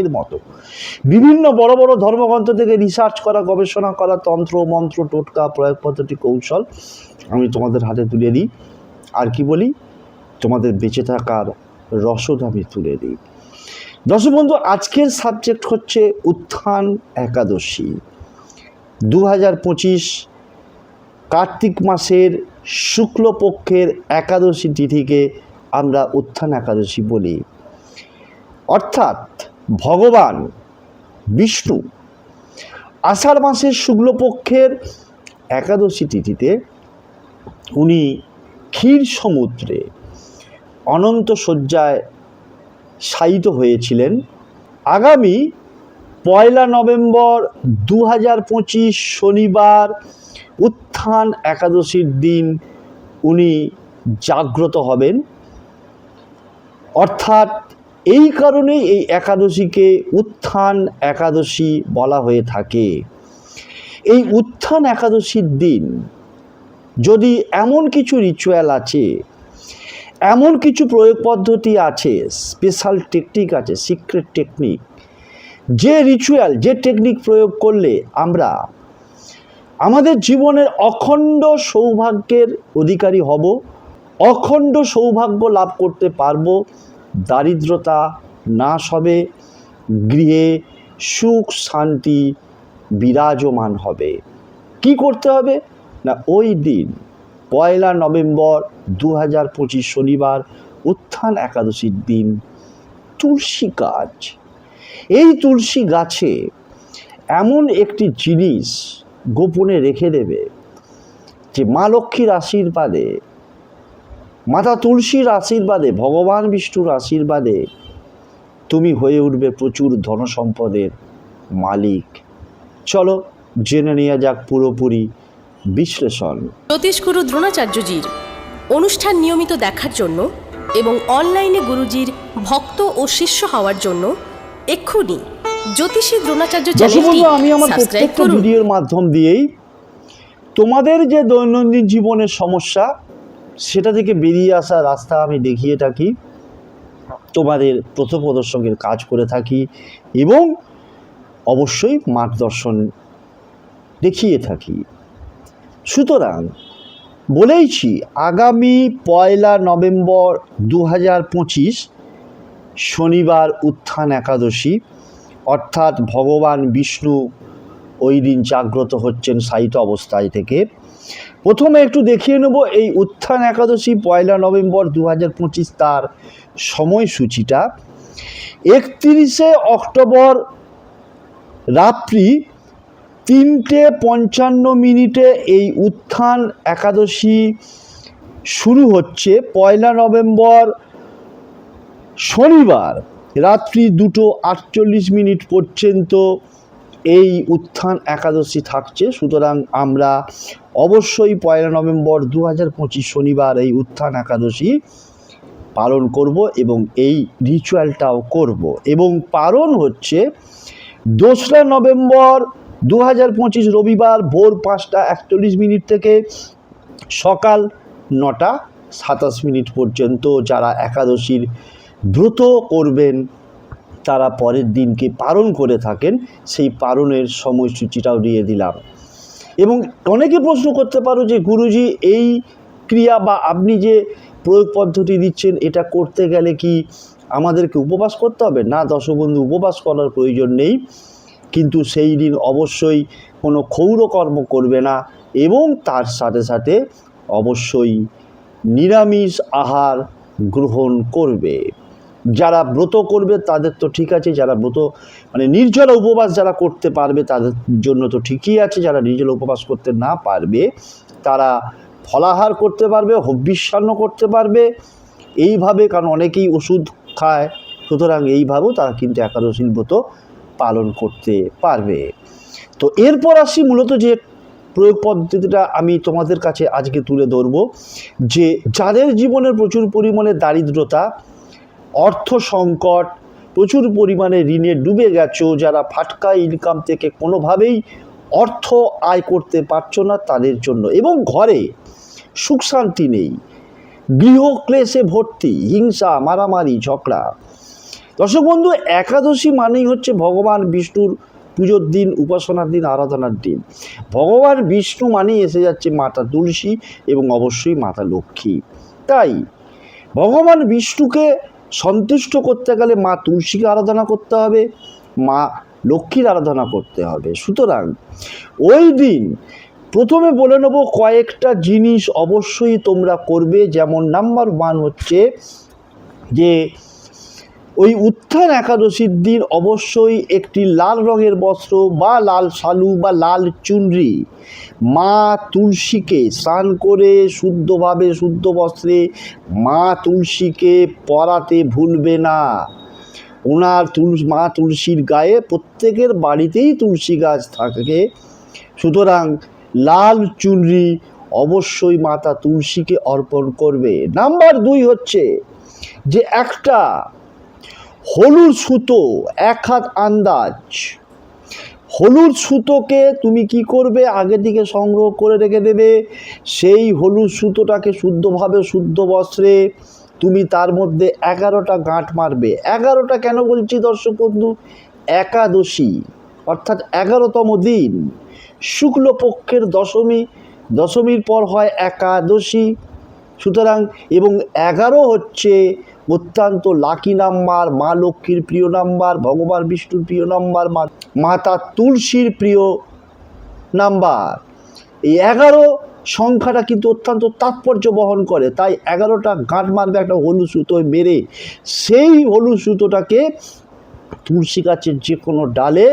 কিতাবের মতো। বিভিন্ন বড় বড় ধর্মগ্রন্থ থেকে রিসার্চ করা, গবেষণা করা, তন্ত্র, মন্ত্র, টোটকা প্রয়োগ পদ্ধতি কৌশল আমি তোমাদের হাতে তুলে দিই। আর কি বলি? তোমাদের বেঁচে থাকার রসদ আমি তুলে দিই। দর্শক বন্ধু, আজকের সাবজেক্ট হচ্ছে উত্থান একাদশী। দু হাজার পঁচিশ কার্তিক মাসের শুক্লপক্ষের একাদশী তিথিকে আমরা উত্থান একাদশী বলি। অর্থাৎ ভগবান বিষ্ণু। আষাঢ় মাসের শুক্লপক্ষের একাদশী তিথিতে উনি ক্ষীর সমুদ্রে অনন্ত শয্যায় শায়িত হয়েছিলেন। আগামী পয়লা নভেম্বর দু হাজার পঁচিশ শনিবার উত্থান একাদশীর দিন উনি জাগ্রত হবেন। অর্থাৎ এই কারণেই এই একাদশীকে উত্থান একাদশী বলা হয়ে থাকে। এই উত্থান একাদশীর দিন যদি এমন কিছু রিচুয়াল আছে, এমন কিছু প্রয়োগ পদ্ধতি আছে স্পেশাল টেকনিক আছে সিক্রেট টেকনিক যে রিচুয়াল যে টেকনিক প্রয়োগ করলে আমরা আমাদের জীবনের অখণ্ড সৌভাগ্যের অধিকারী হব, অখণ্ড সৌভাগ্য লাভ করতে পারব দারিদ্রতা নাশ হবে, গৃহে সুখ শান্তি বিরাজমান হবে। কি করতে হবে? না, ওই দিন, পয়লা নভেম্বর দু হাজার পঁচিশ শনিবার, উত্থান একাদশীর দিন, তুলসী গাছ। এই তুলসী গাছে এমন একটি জিনিস গোপনে রেখে দেবে যে মা লক্ষ্মীর আশীর্বাদে মাতা তুলসীর আশীর্বাদে ভগবান বিষ্ণুর আশীর্বাদে তুমি হয়ে উঠবে প্রচুর ধনসম্পদের মালিক। চলো জেনে নেওয়া যাক পুরোপুরি বিশ্লেষণ। জ্যোতিষগুরু দ্রোণাচার্যজির অনুষ্ঠান নিয়মিত দেখার জন্য এবং অনলাইনে গুরুজির ভক্ত ও শিষ্য হওয়ার জন্য এক্ষুনি জ্যোতিষী দ্রোণাচার্য চ্যানেলটি আমি আমার প্রত্যেকটা ভিডিওর মাধ্যম দিয়েই তোমাদের যে দৈনন্দিন জীবনের সমস্যা সেটা থেকে বেরিয়ে আসা রাস্তা আমি দেখিয়ে থাকি। তোমাদের প্রথপ্রদর্শকের কাজ করে থাকি এবং অবশ্যই মার্গদর্শন দেখিয়ে থাকি। সুতরাং বলেইছি, আগামী পয়লা নভেম্বর দু পঁচিশ শনিবার উত্থান একাদশী, অর্থাৎ ভগবান বিষ্ণু ওই দিন জাগ্রত হচ্ছেন সাহিত্য অবস্থায় থেকে। প্রথমে একটু দেখিয়ে নেব এই উত্থান একাদশী পয়লা নভেম্বর দু হাজার পঁচিশ তার সময়সূচিটা। একত্রিশে অক্টোবর রাত্রি তিনটে পঞ্চান্ন মিনিটে এই উত্থান একাদশী শুরু হচ্ছে। পয়লা নভেম্বর শনিবার রাত্রি দুটো আটচল্লিশ মিনিট পর্যন্ত এই উত্থান একাদশী থাকছে। সুতরাং আমরা অবশ্যই পয়লা নভেম্বর দু হাজার পঁচিশ শনিবার এই উত্থান একাদশী পালন করব এবং এই রিচুয়ালটাও করব। এবং পালন হচ্ছে, দোসরা নভেম্বর দু হাজার পঁচিশ রবিবার ভোর পাঁচটা একচল্লিশ মিনিট থেকে সকাল নটা সাতাশ মিনিট পর্যন্ত যারা একাদশীর ব্রত করবেন তারা পরের দিনকে পালন করে থাকেন, সেই পালনের সময়সূচিটাও দিয়ে দিলাম। এবং অনেকে প্রশ্ন করতে পারো যে, গুরুজি, এই ক্রিয়া বা আপনি যে প্রয়োগ পদ্ধতি দিচ্ছেন, এটা করতে গেলে কি আমাদেরকে উপবাস করতে হবে? না, দশবন্ধু, উপবাস করার প্রয়োজন নেই। কিন্তু সেই দিন অবশ্যই কোনো ক্ষৌরকর্ম করবে না এবং তার সাথে সাথে অবশ্যই নিরামিষ আহার গ্রহণ করবে। যারা ব্রত করবে তাদের তো ঠিক আছে, যারা ব্রত মানে নির্জলা উপবাস যারা করতে পারবে তাদের জন্য তো ঠিকই আছে, যারা নির্জলা উপবাস করতে না পারবে তারা ফলাহার করতে পারবে হব্বিষ্যান্ন করতে পারবে। এইভাবে, কারণ অনেকেই ওষুধ খায়, সুতরাং এইভাবেও তারা কিন্তু একাদশীর ব্রত পালন করতে পারবে। তো এরপর আসি মূলত যে প্রয়োগ পদ্ধতিটা আমি তোমাদের কাছে আজকে তুলে ধরব, যে যাদের জীবনের প্রচুর পরিমাণে দারিদ্রতা অর্থ সংকট, প্রচুর পরিমাণে ঋণে ডুবে গেছো, যারা ফাটকা ইনকাম থেকে কোনোভাবেই অর্থ আয় করতে পারছ না তাদের জন্য। এবং ঘরে সুখ শান্তি নেই। গৃহক্লেশে ভর্তি, হিংসা, মারামারি, ঝগড়া। দর্শক বন্ধু, একাদশী মানেই হচ্ছে ভগবান বিষ্ণুর পুজোর দিন, উপাসনার দিন, আরাধনার দিন। ভগবান বিষ্ণু মানেই এসে যাচ্ছে মাতা তুলসী এবং অবশ্যই মাতা লক্ষ্মী। তাই ভগবান বিষ্ণুকে সন্তুষ্ট করতে গেলে মা তুলসীকে আরাধনা করতে হবে, মা লক্ষ্মীর আরাধনা করতে হবে। সুতরাং ওই দিন প্রথমে বলে নেব কয়েকটা জিনিস অবশ্যই তোমরা করবে। যেমন নাম্বার ওয়ান হচ্ছে যে ওই উত্থান একাদশীর দিন অবশ্যই একটি লাল রঙের বস্ত্র, বা লাল শালু, বা লাল চুনরি। মা তুলসীকে স্নান করে শুদ্ধভাবে শুদ্ধ বস্ত্রে মা তুলসীকে পরাতে ভুলবে না। ওনার তুল, মা তুলসীর গায়ে প্রত্যেকের বাড়িতেই তুলসী গাছ থাকে। সুতরাং লাল চুনরি অবশ্যই মাতা তুলসীকে অর্পণ করবে। নাম্বার দুই হচ্ছে যে একটা হলুদ সুতো, এক হাত আন্দাজ। হলুদ সুতোকে তুমি কি করবে? আগে থেকে সংগ্রহ করে রেখে দেবে। সেই হলুদ সুতোটাকে শুদ্ধভাবে শুদ্ধ বস্ত্রে তুমি তার মধ্যে এগারোটা গাঁট মারবে। এগারোটা কেন বলছি দর্শক বন্ধু? একাদশী, অর্থাৎ এগারোতম দিন। শুক্লপক্ষের দশমী, দশমীর পর হয় একাদশী। সুতরাং এবং এগারো হচ্ছে অত্যন্ত লাকি নাম্বার, মা লক্ষ্মীর প্রিয় নাম্বার, ভগবান বিষ্ণুর প্রিয় নাম্বার মাতা তুলসীর প্রিয় নাম্বার। এই এগারো সংখ্যাটা কিন্তু অত্যন্ত তাৎপর্য বহন করে। তাই এগারোটা গাঁট মারবে একটা হলুদ সুতো মেরে, সেই হলুদ সুতোটাকে তুলসী গাছের যে কোনো ডালে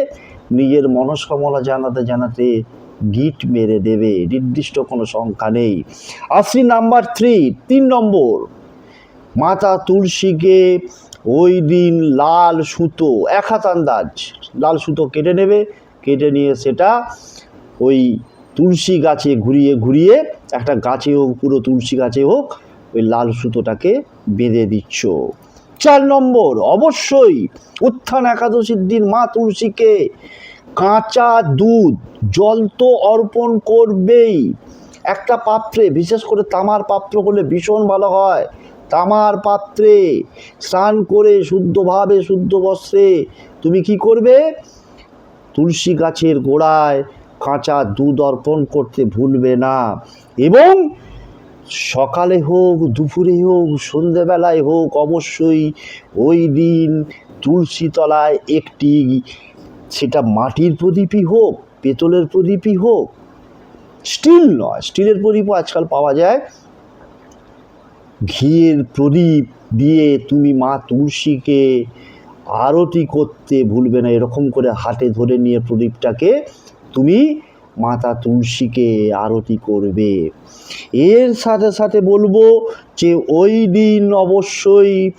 নিজের মনস্কামনা জানাতে জানাতে গিট মেরে দেবে। নির্দিষ্ট কোনো সংখ্যা নেই। আসি নাম্বার থ্রি তিন নম্বর। মাতা তুলসীকে ওই দিন লাল সুতো, এক হাত আন্দাজ লাল সুতো কেটে নেবে, কেটে নিয়ে সেটা ওই তুলসী গাছে ঘুরিয়ে ঘুরিয়ে একটা গাছে হোক, পুরো তুলসী গাছে হোক, ওই লাল সুতোটাকে বেঁধে দিচ্ছ। চার নম্বর, অবশ্যই উত্থান একাদশীর দিন মা তুলসীকে কাঁচা দুধ, জল তো অর্পণ করবেই। একটা পাত্রে, বিশেষ করে তামার পাত্র হলে ভীষণ ভালো হয়। তামার পাত্রে স্নান করে শুদ্ধভাবে, শুদ্ধ বস্ত্রে তুমি কি করবে? তুলসী গাছের গোড়ায় কাঁচা দুধ অর্পণ করতে ভুলবে না এবং সকালে হোক, দুপুরে হোক, সন্ধেবেলায় হোক, অবশ্যই ওই দিন তুলসী তলায় একটি সেটা মাটির প্রদীপই হোক, পেতলের প্রদীপই হোক, স্টিল নয়, স্টিলের প্রদীপও আজকাল পাওয়া যায়। ঘিয়ের প্রদীপ দিয়ে তুমি মা তুলসীকে আরতি করতে ভুলবে না। এরকম করে হাতে ধরে নিয়ে প্রদীপটাকে তুমি মাতা তুলসীকে আরতি করবে। এর সাথে সাথে বলব যে ওই দিন অবশ্যই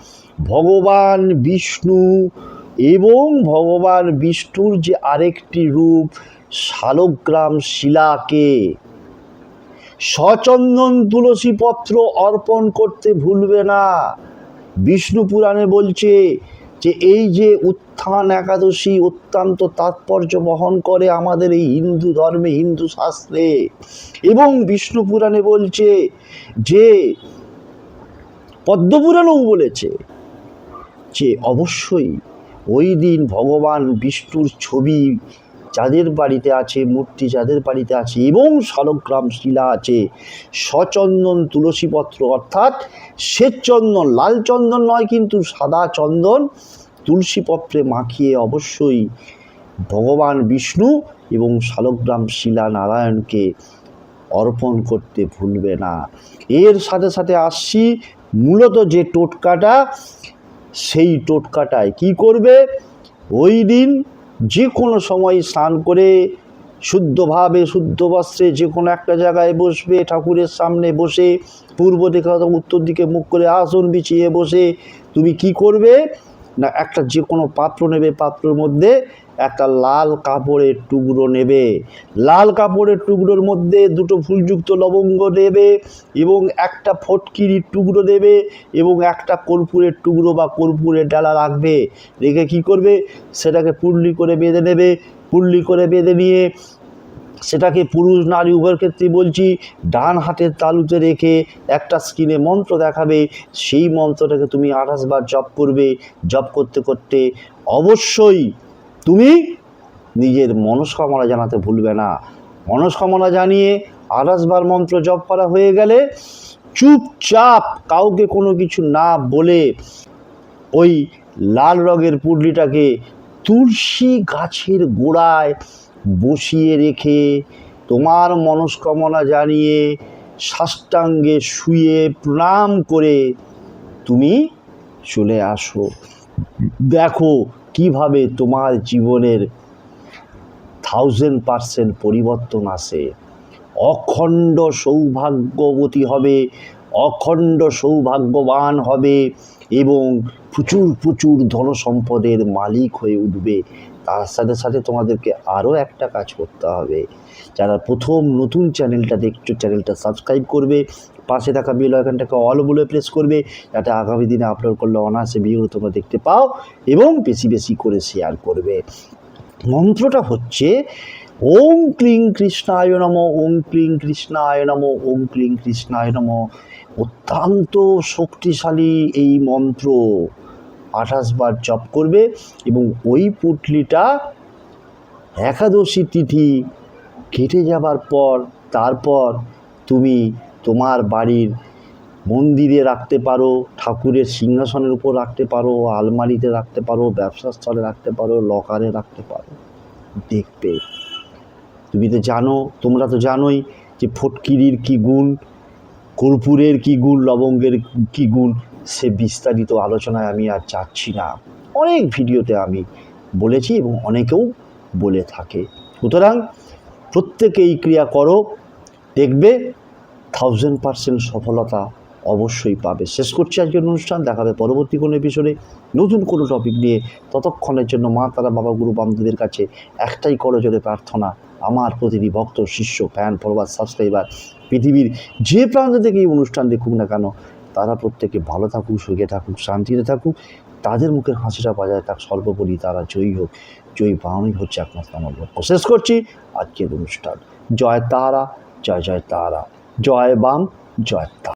ভগবান বিষ্ণু এবং ভগবান বিষ্ণুর যে আরেকটি রূপ শালগ্রাম শিলাকে সচন্দন তুলসী পত্র অর্পণ করতে ভুলবে না। বিষ্ণু পুরাণে বলছে যে, এই যে উত্থান একাদশী অত্যন্ত তাৎপর্য বহন করে আমাদের এই হিন্দু ধর্মে হিন্দু শাস্ত্রে। এবং বিষ্ণু পুরাণে বলছে যে, পদ্মপুরাণেও বলেছে যে, অবশ্যই ওই দিন ভগবান বিষ্ণুর ছবি যাদের বাড়িতে আছে, মূর্তি যাদের বাড়িতে আছে এবং শালগ্রাম শিলা আছে, সচন্দন, তুলসীপত্র অর্থাৎ শ্বেতচন্দন লাল চন্দন নয় কিন্তু সাদা চন্দন তুলসীপত্রে মাখিয়ে অবশ্যই ভগবান বিষ্ণু এবং শালগ্রাম শিলা নারায়ণকে অর্পণ করতে ভুলবে না। এর সাথে সাথে আসছি মূলত যে টোটকাটা, সেই টোটকাটায় কি করবে? ওই দিন যে কোনো সময় স্নান করে শুদ্ধভাবে শুদ্ধ বস্ত্রে যে কোনো একটা জায়গায় বসবে, ঠাকুরের সামনে বসে, পূর্ব দিকে অথবা উত্তর দিকে মুখ করে আসন বিছিয়ে বসে, তুমি কি করবে? না, একটা যে কোনো পাত্র নেবে, পাত্রর মধ্যে একটা লাল কাপড়ের টুকরো নেবে। লাল কাপড়ের টুকরোর মধ্যে দুটো ফুলযুক্ত লবঙ্গ নেবে এবং একটা ফটকিরির টুকরো দেবে এবং একটা কর্পূরের টুকরো বা কর্পূরের ডালা রাখবে। রেখে কী করবে? সেটাকে পুরলি করে বেঁধে নেবে। পুরলি করে বেঁধে নিয়ে সেটাকে পুরুষ নারী উভয়ের ক্ষেত্রে বলছি, ডান হাতের তালুতে রেখে একটা স্ক্রিনে মন্ত্র দেখাবে, সেই মন্ত্রটাকে তুমি আঠাশ বার জপ করবে। জপ করতে করতে অবশ্যই তুমি নিজের মনস্কামনা জানাতে ভুলবে না। মনস্কামনা জানিয়ে আঠাশ বার মন্ত্র জপ করা হয়ে গেলে চুপচাপ কাউকে কোনো কিছু না বলে ওই লাল রঙের পুডলিটাকে তুলসী গাছের গোড়ায় বসিয়ে রেখে তোমার মনস্কামনা জানিয়ে সাষ্টাঙ্গে শুয়ে প্রণাম করে তুমি চলে আসো। দেখো কীভাবে তোমার জীবনের থাউজেন্ড পার্সেন্ট পরিবর্তন আসে? অখণ্ড সৌভাগ্যবতী হবে, অখণ্ড সৌভাগ্যবান হবে এবং প্রচুর প্রচুর ধন সম্পদের মালিক হয়ে উঠবে। তার সাথে সাথে তোমাদেরকে আরও একটা কাজ করতে হবে। যারা প্রথম নতুন চ্যানেলটা দেখছ চ্যানেলটা সাবস্ক্রাইব করবে, পাশে থাকা বেল আইকনটাকে অল বলে প্রেস করবে, যাতে আগামী দিনে আপলোড করলে অনায়াসে ভিডিওগুলো তোমরা দেখতে পাও এবং বেশি বেশি করে শেয়ার করবে। মন্ত্রটা হচ্ছে, ওম ক্লিং কৃষ্ণায় নম, ওম ক্লিং কৃষ্ণায় নম, ওম ক্লিং কৃষ্ণায় নম। অত্যন্ত শক্তিশালী এই মন্ত্র। আঠাশ বার জপ করবে এবং ওই পুটলিটা একাদশী তিথি কেটে যাবার পর, তারপর তুমি তোমার বাড়ির মন্দিরে রাখতে পারো, ঠাকুরের সিংহাসনের উপর রাখতে পারো, আলমারিতে রাখতে পারো ব্যবসা স্থলে রাখতে পারো, লকারে রাখতে পারো। দেখবে। তুমি তো জানো, তোমরা তো জানোই যে ফটকিরির কী গুণ, কর্পূরের কী গুণ, লবঙ্গের কী গুণ। সে বিস্তারিত আলোচনায় আমি আর যাচ্ছি না। অনেক ভিডিওতে আমি বলেছি এবং অনেকেও বলে থাকে। সুতরাং প্রত্যেকে এই ক্রিয়া করো, দেখবে থাউজেন্ড পার্সেন্ট সফলতা অবশ্যই পাবে। শেষ করছি আজকের অনুষ্ঠান দেখাবে পরবর্তী কোনো এপিসোডে নতুন কোনো টপিক নিয়ে। ততক্ষণের জন্য মা, তারা, বাবা, গুরু, বান্ধবীদের কাছে একটাই করজোরে প্রার্থনা, আমার প্রতিটি ভক্ত, শিষ্য ফ্যান ফলোয়ার সাবস্ক্রাইবার পৃথিবীর যে প্রান্ত থেকে এই অনুষ্ঠান দেখুক না কেন তারা প্রত্যেকে ভালো থাকুক, সুখে থাকুক, শান্তিতে থাকুক, তাদের মুখের হাসিটা বাজায় থাক, সর্বোপরি তারা জয়ী হোক, জয়ী পাওয়াই হচ্ছে একমাত্র আমার লক্ষ্য। শেষ করছি আজকের অনুষ্ঠান। জয় তারা, জয় জয় তারা। জয় বাম, জয় তারা।